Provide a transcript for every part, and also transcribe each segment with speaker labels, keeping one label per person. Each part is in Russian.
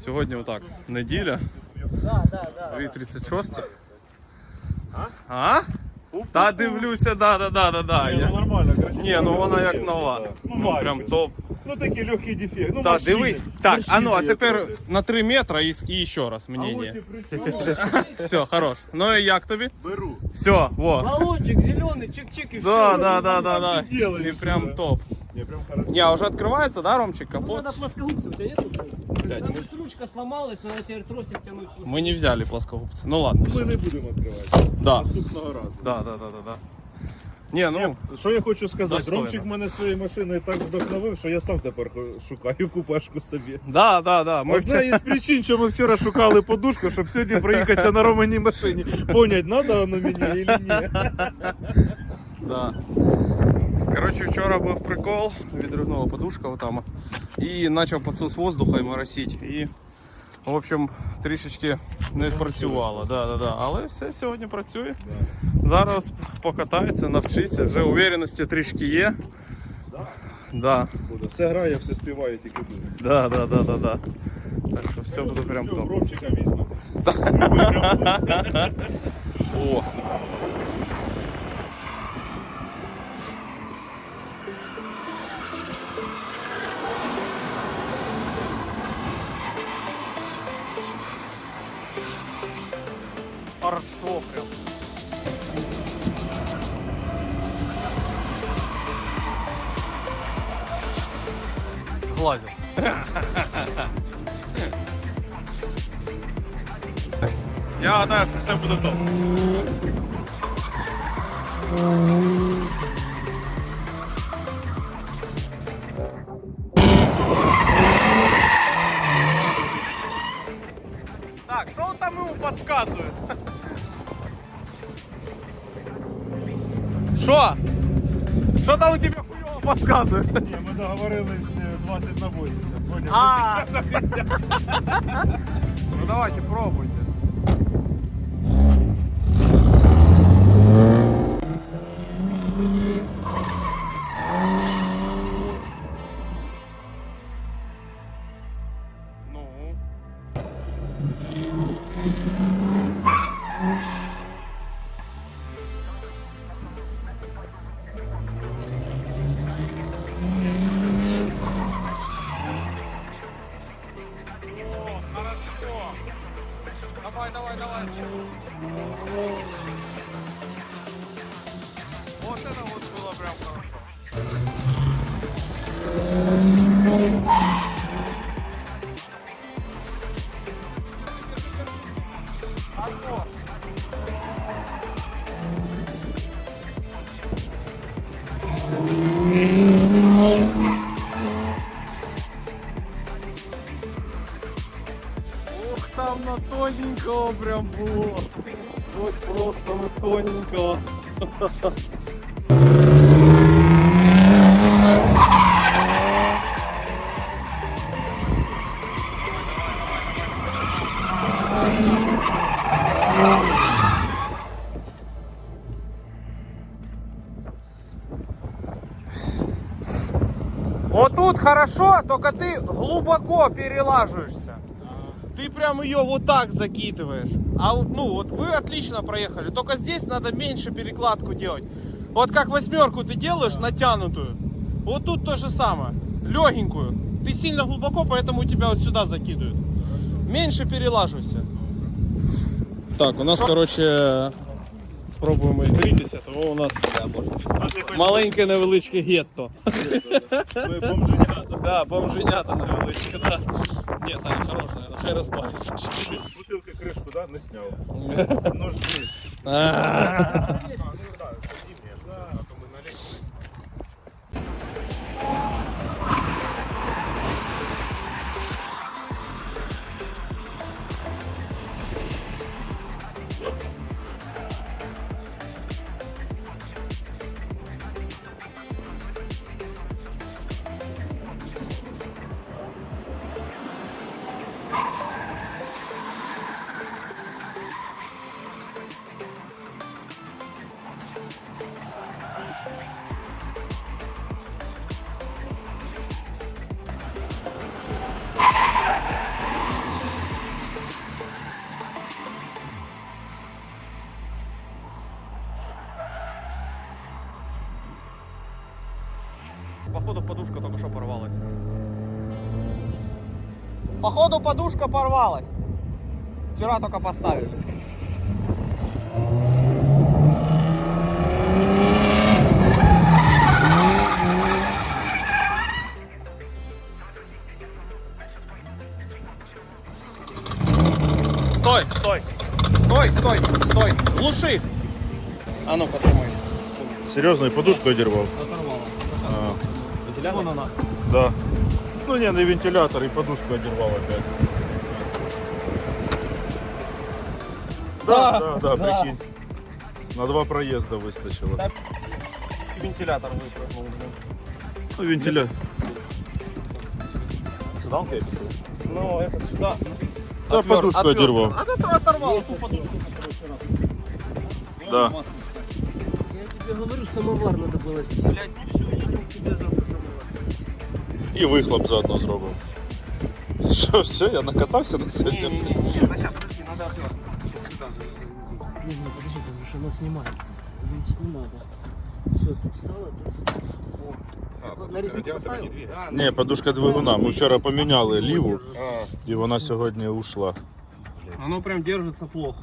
Speaker 1: Сьогодні отак, неділя,
Speaker 2: Да, да, да.
Speaker 1: 2.36. А? Та дивлюся, да, да, да, да, да.
Speaker 3: Ні,
Speaker 1: Я-
Speaker 3: ну нормально, красиво.
Speaker 1: Ні, ну вона як
Speaker 3: красиво,
Speaker 1: нова.
Speaker 3: да. Ну,
Speaker 1: Ну прям
Speaker 3: майже.
Speaker 1: топ.
Speaker 3: Ну такий легкий дефект. Ну,
Speaker 1: Так,
Speaker 3: морщини.
Speaker 1: диви. Так, а ну, а
Speaker 3: Морщини
Speaker 1: тепер
Speaker 3: є трохи.
Speaker 1: на 3 метра і, і ще раз
Speaker 3: А
Speaker 1: мнення.
Speaker 3: ось і при чому?
Speaker 1: Все, хорош. Ну і як тобі?
Speaker 3: Беру.
Speaker 1: Все, во.
Speaker 2: Баллончик зеленый, чик-чик и
Speaker 1: Да,
Speaker 2: все.
Speaker 1: да, да, да, да.
Speaker 3: ты делаешь
Speaker 1: И прям
Speaker 3: уже?
Speaker 1: топ.
Speaker 3: Не, прям хорошо.
Speaker 1: Не, а уже открывается, да, Ромчик,
Speaker 2: Ну,
Speaker 1: капот?
Speaker 2: надо плоскогубцы, у тебя нет плоскогубцев?
Speaker 1: Блядь,
Speaker 2: Там
Speaker 1: мы-
Speaker 2: же ручка сломалась, надо теперь тросик тянуть.
Speaker 1: Мы не взяли плоскогубцы. Ну ладно,
Speaker 3: Ми
Speaker 1: все.
Speaker 3: не будемо відкривати.
Speaker 1: Да.
Speaker 3: Наступного разу.
Speaker 1: Да, да, да, да, да. Не, ну,
Speaker 3: Що я хочу сказати?
Speaker 1: Достойно.
Speaker 3: Ромчик мене своєю машиною так вдохновив, що я сам тепер шукаю купашку собі.
Speaker 1: да, да, да. Мы
Speaker 3: Одна
Speaker 1: вчера...
Speaker 3: із причин, що ми вчора шукали подушку, щоб сьогодні проїхатися на Романій машині. Понять, надо воно мені чи ні.
Speaker 1: Да. Короче, вчора був прикол, відригнула подушка отам. І почав підсос воздуха і моросить. І, в общем, трішечки не працювало. Да, да, да. Але все сьогодні працює. Зараз покатається, навчиться. Вже уверенності трішки є. Да,
Speaker 3: Все грає, все співає, тільки буде.
Speaker 1: да, да, да, да, да. Так що все буде прям топ.
Speaker 3: Ромчика візьмемо.
Speaker 1: О. Я гадаю, що все буде топ. Так, он там ему подсказывает? Что? Что там у тебя хуёво подсказывает?
Speaker 3: Ні, ми договорились е, 20 на 80, поняв?
Speaker 1: А! Ну давайте, пробуйте. Прям було. Вот просто на тоненького. Вот тут хорошо, только ты глубоко перелаживаешься. Ты прям ее вот так закидываешь. А вот, ну вот вы отлично проехали. Только здесь надо меньше перекладку делать. Вот как восьмерку ты делаешь натянутую. Вот тут то же самое. Легенькую. Ты сильно глубоко, поэтому тебя вот сюда закидывают. Меньше перелаживайся. Так, у нас, короче, спробуємо ігрітися, того у нас маленьке невеличке гетто.
Speaker 3: Бомженята.
Speaker 1: Да, бомженята невеличке, да. Ні, Саня, наверное, хай розпалиться.
Speaker 3: З бутилки кришку, да, не сняв. Нужны.
Speaker 1: Походу подушка порвалась. Вчера только поставили. Стой, стой. Стой, стой, стой. Глуши. А ну, потримай.
Speaker 3: Серйозно, і подушку одірвав.
Speaker 1: Вон она.
Speaker 3: Да. Ну не, не вентилятор, і подушку одірвав опять. Да, да, да, прикинь. На два проїзда вистачило.
Speaker 1: Да. Вентилятор выпрыгнул, блин.
Speaker 3: Ну, вентилятор.
Speaker 1: Сюда он крепится? Ну, этот сюда.
Speaker 3: Да,
Speaker 1: Отвер-
Speaker 3: подушку
Speaker 1: отвертка.
Speaker 3: одервал.
Speaker 1: От этого оторвал ту подушку.
Speaker 3: Да.
Speaker 2: Я тебе говорю, самовар надо было сделать.
Speaker 3: І вихлоп заодно зробив. Що, все, я накатався на сьогодні.
Speaker 1: Не-не-не, подожди, надо отвертку.
Speaker 2: Не, не, подожди, потому что оно снимается. Винтить не надо. Все, тут стало, тут стало. Так, на резинку поставил?
Speaker 3: Ні, подушка двигуна. Ми вчора поміняли ліву, і вона сьогодні ушла.
Speaker 1: Оно прям держится плохо.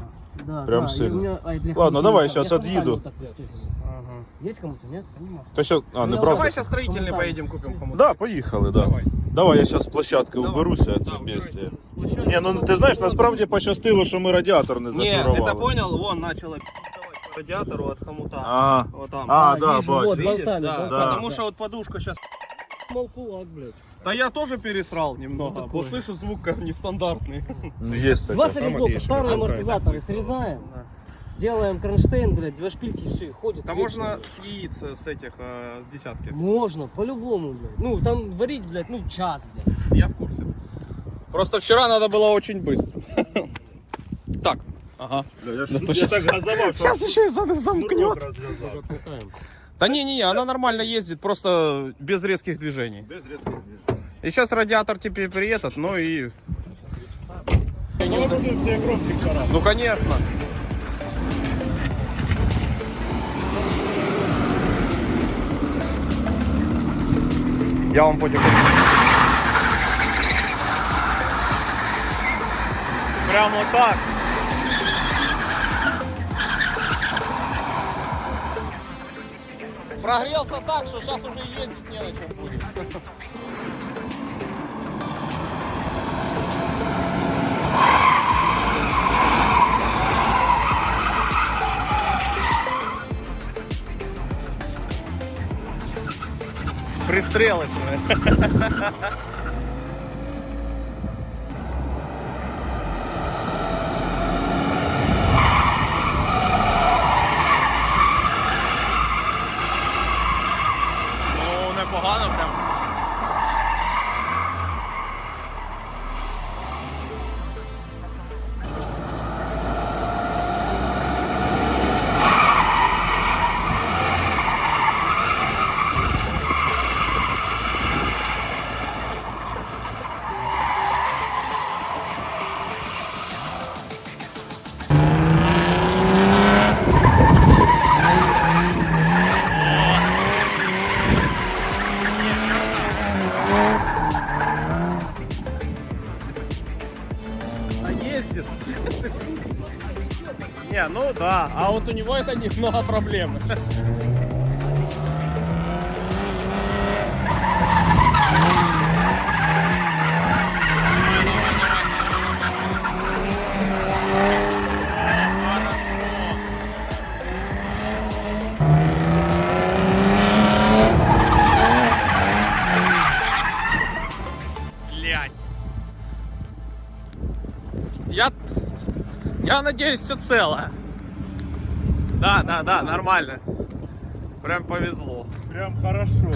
Speaker 2: Да,
Speaker 3: Прям
Speaker 2: знаю,
Speaker 3: сильно.
Speaker 2: и у меня- ай, бляха,
Speaker 3: Ладно,
Speaker 2: не
Speaker 3: давай,
Speaker 2: знаю,
Speaker 3: щас
Speaker 2: я
Speaker 3: отъеду.
Speaker 2: хомутами вот так пристегиваю.
Speaker 1: Ага.
Speaker 2: Есть кому-то, нет? Понимаю.
Speaker 3: Та що, а, не
Speaker 2: Ну,
Speaker 3: брав?
Speaker 1: Давай сейчас строительный
Speaker 2: Хомутами.
Speaker 1: поедем купим кому-то.
Speaker 3: Да, поїхали, да.
Speaker 1: Давай.
Speaker 3: Давай, я зараз з площадки
Speaker 1: Давай.
Speaker 3: уберуся, це
Speaker 1: Да,
Speaker 3: бестія.
Speaker 1: убирайся с площадки.
Speaker 3: Ні, ну ти знаєш, насправді пощастило, що ми радіатор не
Speaker 1: Не,
Speaker 3: зашурували.
Speaker 1: это понял, вон начало пи***овать по радиатору от хомута.
Speaker 3: Ага.
Speaker 1: Вот там.
Speaker 3: А, да,
Speaker 2: вижу,
Speaker 3: бачу.
Speaker 2: вот,
Speaker 1: Видишь?
Speaker 2: болтами,
Speaker 1: да,
Speaker 2: болтами,
Speaker 1: Потому
Speaker 2: да.
Speaker 1: что вот подушка сейчас...
Speaker 2: Мол, кулак, блядь.
Speaker 1: Да я тоже пересрал немного.
Speaker 2: Ну, такое.
Speaker 1: Вот слышу звук как нестандартный.
Speaker 3: Ну, Є таке.
Speaker 2: Два блока, старые амортизаторы срезаем. Делаем кронштейн, блядь, две шпильки, все, ходит.
Speaker 1: Да можно с яиц с этих, э, с десятки.
Speaker 2: Можно, по-любому, блядь. Ну, там варить, блядь, ну, час, блядь.
Speaker 1: Я в курсе. Просто вчера надо было очень быстро. Так. Ага. Да то щас-
Speaker 3: газовав,
Speaker 1: Сейчас еще и зам- замкнет. Да не-не-не, она нормально ездит, просто без резких движений.
Speaker 3: Без різких
Speaker 1: И сейчас радиатор теперь при этот, ну и...
Speaker 3: Ну.
Speaker 1: Ну конечно. Я вам потихоньку. Прямо так. Прогрелся так, что сейчас уже ездить не на чем будет. Пристрелочная. Ну, непогано прям. А вот у него это немного проблемы. Блять. Я, я надеюсь, все целое. Да, да, да, нормально. Прям повезло.
Speaker 3: Прям хорошо.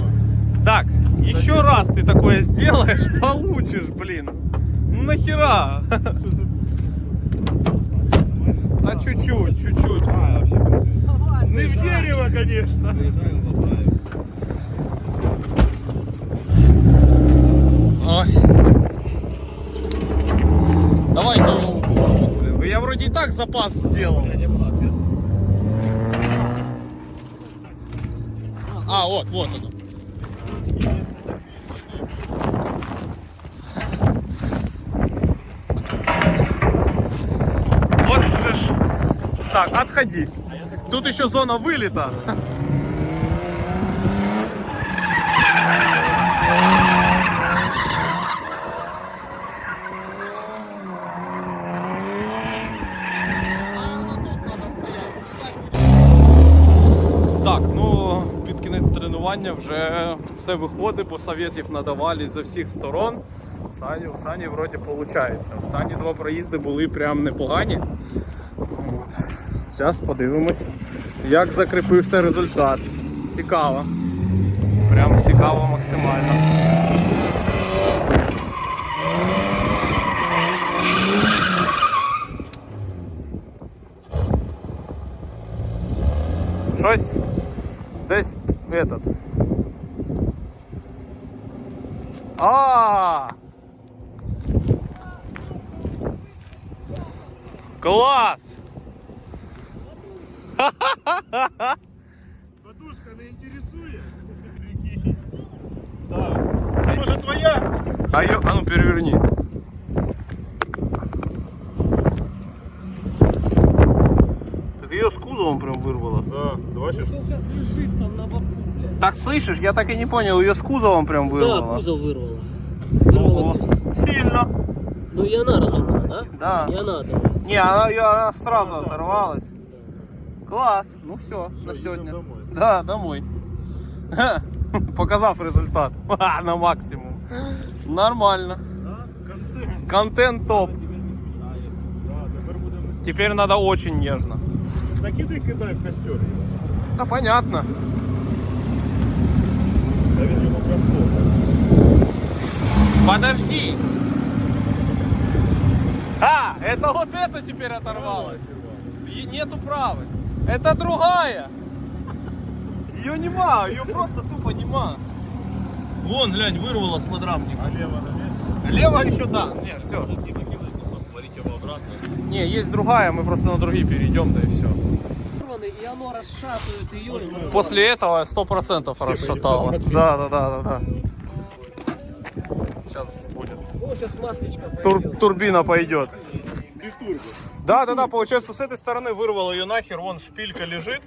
Speaker 1: Так, еще раз ты такое сделаешь, получишь, блин. Ну нахера? На чуть-чуть, чуть-чуть.
Speaker 3: Не в дерево, конечно.
Speaker 1: Ой. Давайте его блин. Я вроде и так запас сделал. А, вот, вот воно. Вот уже ж. Так, отходи. Тут еще зона вылета. Так, ну тренування вже все виходить, бо совєтів надавали з всіх сторон. Сані, у Сані вроді виходить. Останні два проїзди були прям непогані. Зараз подивимось, як закріпився результат. Цікаво. Прям цікаво максимально. Щось десь этот. А! Клас!
Speaker 3: Подушка не інтересує. Так. Це може твоя?
Speaker 1: А, ё- а ну переверни. Это ее с кузовом прям вырвало.
Speaker 3: Да, бачиш?
Speaker 2: Он сейчас лежит там на боку.
Speaker 1: Так слышишь, я так и не понял, ее с кузовом прям
Speaker 2: Да,
Speaker 1: вырвало.
Speaker 2: кузов вырвало. Вырвало
Speaker 1: Ого.
Speaker 2: кузов.
Speaker 1: Сильно.
Speaker 2: Ну и она разорвала, да?
Speaker 1: Да.
Speaker 2: И она оторвалась.
Speaker 1: Не, она, её- она сразу оторвалась. Класс. Ну все, на сегодня.
Speaker 3: домой.
Speaker 1: Да, домой. Показав результат. Ха, На максимум. Нормально.
Speaker 3: Да? Контент.
Speaker 1: Контент топ.
Speaker 3: Да, тепер будемо.
Speaker 1: Теперь надо очень нежно.
Speaker 3: Так іди кидай в костер. його.
Speaker 1: Да понятно.
Speaker 3: Та він йому прям плохо.
Speaker 1: Подожди. А, это вот это теперь оторвалось. И нету правой. Это другая. Ее нема, ее просто тупо нема. Вон, глянь, вырвало с подрамника.
Speaker 3: А лево на місці?
Speaker 1: Лево еще да. Не, все.
Speaker 3: Не покидай кусок, варіть його обратно.
Speaker 1: Не, есть другая, мы просто на другие перейдем, да и все.
Speaker 2: Вырваны, и оно расшатывает ее. и вырвало.
Speaker 1: После этого сто процентов расшатало.
Speaker 3: посмотри.
Speaker 1: Да, да, да, да, да. Сейчас будет.
Speaker 2: О, сейчас маслечко
Speaker 1: Тур-
Speaker 2: пойдет.
Speaker 1: турбина пойдет.
Speaker 3: Бітурбо.
Speaker 1: Да, да, да, получается, с этой стороны вырвало ее нахер, вон шпилька лежит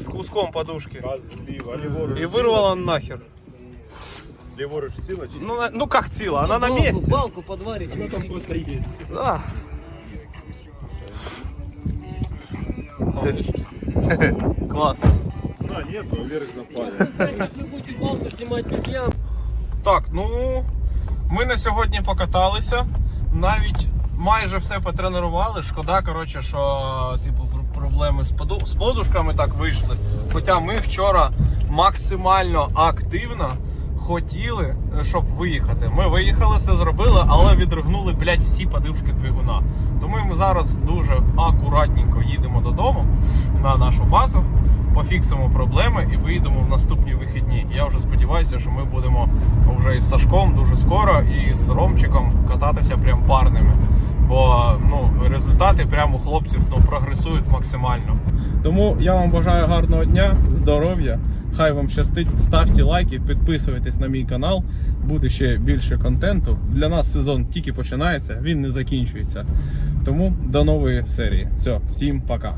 Speaker 1: с куском подушки.
Speaker 3: Раз зліва, ліворуч.
Speaker 1: И вырвало нахер.
Speaker 3: Ліворуч ціла чи?
Speaker 1: Ну, на- ну как тила, она на
Speaker 2: Балку-
Speaker 1: месте.
Speaker 2: Балку подварить.
Speaker 3: Вона там просто є.
Speaker 1: Да. Класс.
Speaker 3: Да, нет, но вверх запали.
Speaker 2: Если будете балку снимать без ям,
Speaker 1: Так, ну ми на сьогодні покаталися. Навіть майже все потренували. Шкода, коротше, що типу проблеми з, поду- з подушками так вийшли. Хоча ми вчора максимально активно хотіли, е, щоб виїхати. Ми виїхали, все зробили, але відригнули, блядь, всі подушки двигуна. Тому ми зараз дуже акуратненько їдемо додому на нашу базу, пофіксимо проблеми і виїдемо в наступні вихідні. Я вже сподіваюся, що ми будемо вже із Сашком дуже скоро і з Ромчиком кататися прям парними. Бо ну, результати прямо у хлопців ну, прогресують максимально. Тому я вам бажаю гарного дня, здоров'я. Хай вам щастить, ставте лайки, підписуйтесь на мій канал. Буде ще більше контенту. Для нас сезон тільки починається, він не закінчується. Тому до нової серії. Все, всім пока.